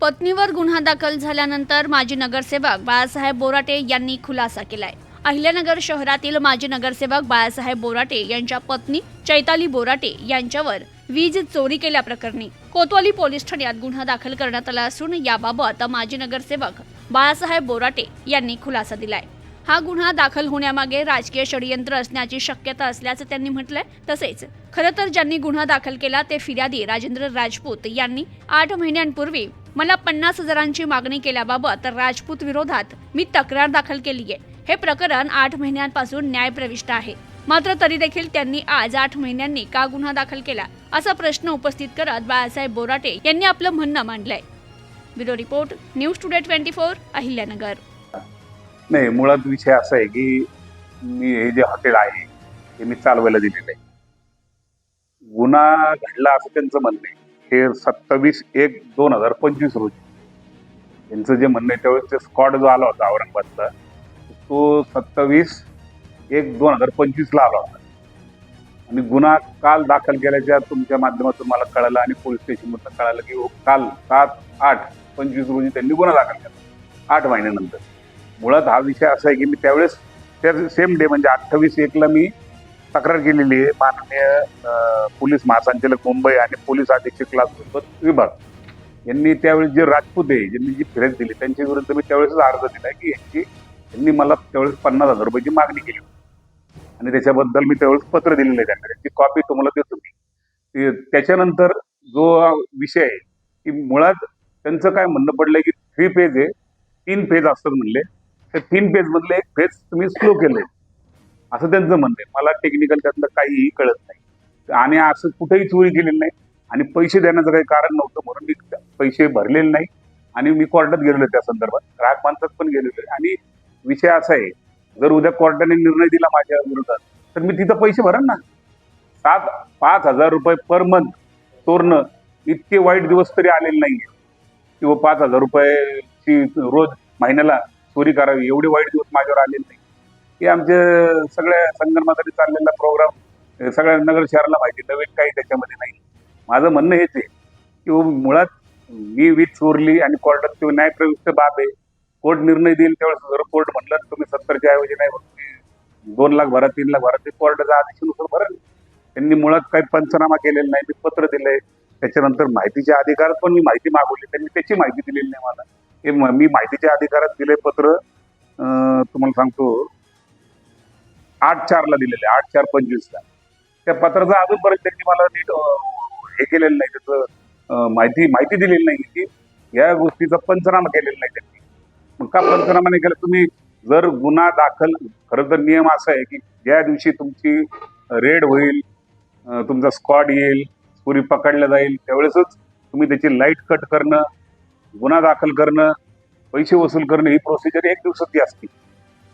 पत्नीवर गुन्हा दाखल झाल्यानंतर माजी नगरसेवक बाळासाहेब बोराटे यांनी खुलासा केलाय. अहिल्यानगर शहरातील माजी नगरसेवक बाळासाहेब बोराटे यांच्या पत्नी चैताली बोराटे यांच्यावर वीज चोरी केल्याप्रकरणी कोतवाली पोलीस ठाण्यात गुन्हा दाखल करण्यात आला असून याबाबत माजी नगरसेवक बाळासाहेब बोराटे यांनी खुलासा दिलाय. हा गुन्हा दाखल होण्यामागे राजकीय षडयंत्र असण्याची शक्यता असल्याचं त्यांनी म्हटलंय. तसेच खरं तर ज्यांनी गुन्हा दाखल केला ते फिर्यादी राजेंद्र राजपूत यांनी आठ महिन्यांपूर्वी मला पन्नास हजारांची मागणी केल्याबाबत राजपूत विरोधात मी तक्रार दाखल केली आहे हे प्रकरण आठ महिन्यांपासून न्यायप्रविष्ट आहे. मात्र तरी देखील त्यांनी आज आठ महिन्यांनी का गुन्हा दाखल केला असा प्रश्न उपस्थित करत बाळासाहेब बोराटे यांनी आपलं म्हणणं मांडलंय. Bureau report news today twenty four Ahilyanagar. नाही मुळात विषय असा आहे की मी हे जे हॉटेल आहे हे मी चालवायला दिलेलं आहे. गुन्हा घडला असं त्यांचं म्हणणं आहे. हे सत्तावीस एक दोन हजार पंचवीस रोजी. त्यांचं जे म्हणणं आहे त्यावेळेस ते स्कॉड जो आला होता औरंगाबादचा तो सत्तावीस एक दोन हजार पंचवीसला आला होता. आणि गुन्हा काल दाखल केल्याच्या तुमच्या माध्यमातून मला कळालं आणि पोलीस स्टेशनमधून कळालं की काल सात आठ पंचवीस रोजी त्यांनी गुन्हा दाखल केला. आठ महिन्यानंतर. मुळात हा विषय असा आहे की मी त्यावेळेस त्या सेम डे म्हणजे अठ्ठावीस एकला मी तक्रार केलेली आहे. माननीय पोलीस महासंचालक मुंबई आणि पोलीस अधीक्षक क्लास विभाग. यांनी त्यावेळेस जे राजपूत आहे ज्यांनी जी फिर्याद दिली त्यांच्या विरुद्ध मी त्यावेळेसच अर्ज दिला की यांची यांनी मला त्यावेळेस पन्नास हजार रुपयाची मागणी केली आणि त्याच्याबद्दल मी त्यावेळेस पत्र दिलेलं आहे त्यांना. त्याची कॉपी तुम्हाला देतो मी. त्याच्यानंतर जो विषय आहे की मुळात त्यांचं काय म्हणणं पडलंय की थ्री पेज आहे. तीन पेज असतात म्हणले. तर तीन पेज मधले एक पेज तुम्ही स्लो केले असं त्यांचं म्हणणं आहे. मला टेक्निकल त्यातलं काहीही कळत नाही. आणि असं कुठेही चोरी केलेली नाही. आणि पैसे देण्याचं काही कारण नव्हतं म्हणून मी पैसे भरलेले नाही. आणि मी कोर्टात गेलेलो त्या संदर्भात. ग्राहक माणसात पण गेलेलो आणि विषय असा आहे जर उद्या कोर्टाने निर्णय दिला माझ्या विरोधात तर मी तिथं पैसे भरेन ना. सात पाच हजार रुपये पर मंथ चोरणं इतके वाईट दिवस तरी आलेले नाही किंवा पाच हजार रुपयाची रोज महिन्याला चोरी करावी एवढे वाईट दिवस माझ्यावर आलेले नाही. हे आमचे सगळ्या संगणमासाठी चाललेला प्रोग्राम सगळ्या नगर शहराला माहिती नवीन काही त्याच्यामध्ये नाही. माझं म्हणणं हेच आहे की मुळात मी वीज चोरली आणि कोर्टात किंवा न्यायप्रविष्ट बाब आहे. कोर्ट निर्णय देईल त्यावेळेस जर कोर्ट म्हणलं तुम्ही सत्तरच्या ऐवजी नाही तुम्ही दोन लाख भरा तीन लाख भरा ते कोर्टाचा आदेशानुसार भरेल. त्यांनी मुळात काही पंचनामा केलेला नाही मी पत्र दिलंय. त्याच्यानंतर माहितीच्या अधिकारात पण मी माहिती मागवली त्यांनी त्याची माहिती दिलेली नाही मला. हे म- मी माहितीच्या अधिकारात दिले पत्र. तुम्हाला सांगतो आठ चारला दिलेले आठ चार पंचवीसला त्या पत्राचा अजूनपर्यंत त्यांनी मला नीट हे केलेलं नाही त्याचं माहिती माहिती दिलेली नाही की या गोष्टीचा पंचनामा केलेला नाही त्यांनी. मग का पंचनामा नाही केला? तुम्ही जर गुन्हा दाखल खरं तर नियम असा आहे की ज्या दिवशी तुमची रेड होईल तुमचा स्क्वॉड येईल पुरी पकडल्या जाईल त्यावेळेसच तुम्ही त्याची लाइट कट करणं गुन्हा दाखल करणं पैसे वसूल करणं ही प्रोसिजर एक दिवसाची असते.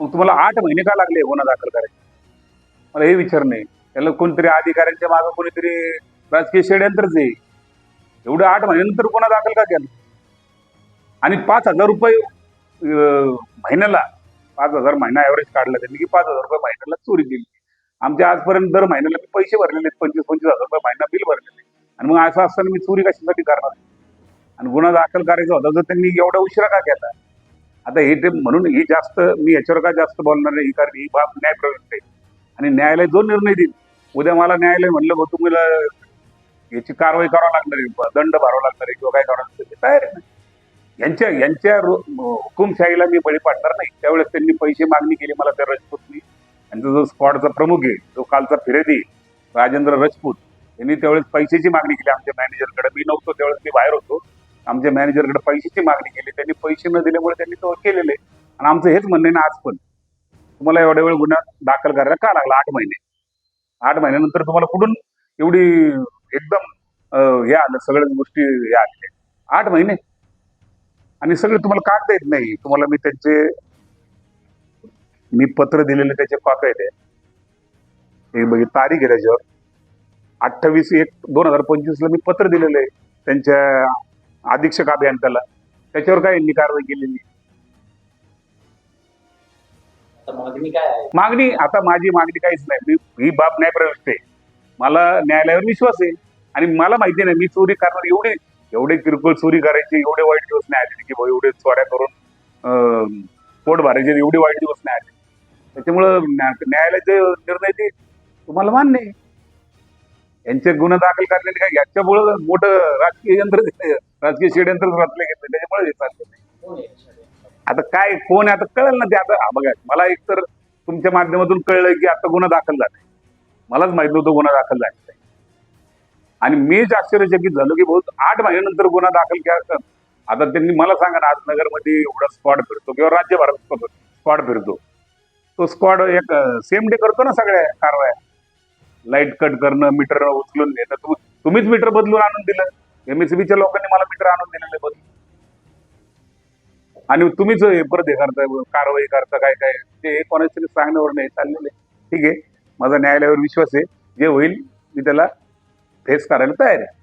मग तुम्हाला आठ महिने का लागले गुन्हा दाखल करायचे? मला हे विचारणे त्याला कोणतरी अधिकाऱ्यांच्या मागे कोणीतरी राजकीय षडयंत्रच आहे. एवढं आठ महिन्यानंतर गुन्हा दाखल का केला? आणि पाच हजार रुपये महिन्याला पाच हजार महिना ॲव्हरेज काढला त्यांनी की पाच हजार रुपये महिन्याला चोरी केली. आमच्या आजपर्यंत दर महिन्याला मी पैसे भरलेले आहेत पंचवीस पंचवीस हजार रुपये महिना बिल भरलेले आणि मग असं असताना मी चोरी कशासाठी करणार? आणि गुन्हा दाखल करायचा होता तर त्यांनी एवढा उशिरा का केला? आता हे ते म्हणून ही जास्त मी याच्यावर का जास्त बोलणार नाही? कारण ही बाब न्यायप्रविष्ट आहे. आणि न्यायालय जो निर्णय देईल उद्या मला न्यायालय म्हणलं भाऊ तुम्हाला याची कारवाई करावं लागणार आहे दंड भरावा लागणार आहे किंवा काय करावं लागणार ते तयार आहे ना. यांच्या यांच्या हुकुमशाहीला मी बळी पाडणार नाही. त्यावेळेस त्यांनी पैसे मागणी केली मला त्या राजपूतनी. यांचा जो स्क्वॉडचा प्रमुख आहे जो कालचा फिरेदी राजेंद्र राजपूत यांनी त्यावेळेस पैशाची मागणी केली आमच्या मॅनेजरकडे. मी नव्हतो त्यावेळेस मी बाहेर होतो. आमच्या मॅनेजरकडे पैशाची मागणी केली त्यांनी पैसे न दिल्यामुळे त्यांनी तो केलेले आणि आमचं हेच म्हणणं आहे ना आज पण. तुम्हाला एवढ्या वेळ गुन्हा दाखल करायला का लागला? आठ महिने. आठ महिन्यानंतर तुम्हाला कुठून एवढी एकदम हे आलं सगळ्याच गोष्टी हे आलेल्या आठ महिने. आणि सगळे तुम्हाला कागद येत नाही. तुम्हाला मी त्यांचे मी पत्र दिलेले त्याचे कॉप्या आहेत हे बघ तारीख आहे त्याच्यावर. अठ्ठावीस एक दोन हजार पंचवीसला मी पत्र दिलेलं आहे. त्यांच्या अधीक्षक अभियंत्याला. त्याच्यावर काय यांनी कारवाई केलेली? मागणी काय आहे? मागणी आता माझी मागणी काहीच नाही. मी ही बाब न्यायप्रविष्ट आहे. मला न्यायालयावर विश्वास आहे. आणि मला माहिती नाही मी चोरी करणार एवढी एवढे किरकोळ चोरी करायची एवढे वाईट दिवस नाही आले की भाऊ एवढे चोऱ्या करून पोट भरायचे एवढे वाईट दिवस नाही आले. त्याच्यामुळं न्या- न्यायालयाचे निर्णय ते तुम्हाला मान्य आहे. यांचे गुन्हा दाखल करण्याने काय याच्यामुळं मोठं राजकीय यंत्र राजकीय षडयंत्र रचले घेतले त्याच्यामुळे हे चाललं आता काय कोण आहे आता कळेल ना ते आता. बघा मला एक तर तुमच्या माध्यमातून कळलं की आता गुन्हा दाखल झालाय. मलाच माहीत नव्हतं गुन्हा दाखल झालेला आहे. आणि मीच आश्चर्यचकित झालो की बहुत आठ महिन्यानंतर गुन्हा दाखल केला आता त्यांनी मला सांगा ना आज नगरमध्ये एवढा स्क्वॉड फिरतो किंवा राज्यभरात स्क्वॉड फिरतो. तो स्क्वॉड एक सेम डे करतो ना सगळ्या कारवाया. लाइट कट करणं मीटर उचलून देणं तुम्हीच मीटर बदलून आणून दिलं. एमएसबीच्या लोकांनी मला मीटर आणून दिलेले बघ. आणि तुम्हीच हे परत हे करताय कारवाई करता काय काय. ते कोणाच्या तरी सांगण्यावर नाही चाललेले ठीक आहे. माझा न्यायालयावर विश्वास आहे. जे होईल मी त्याला फेस करायला तयार आहे.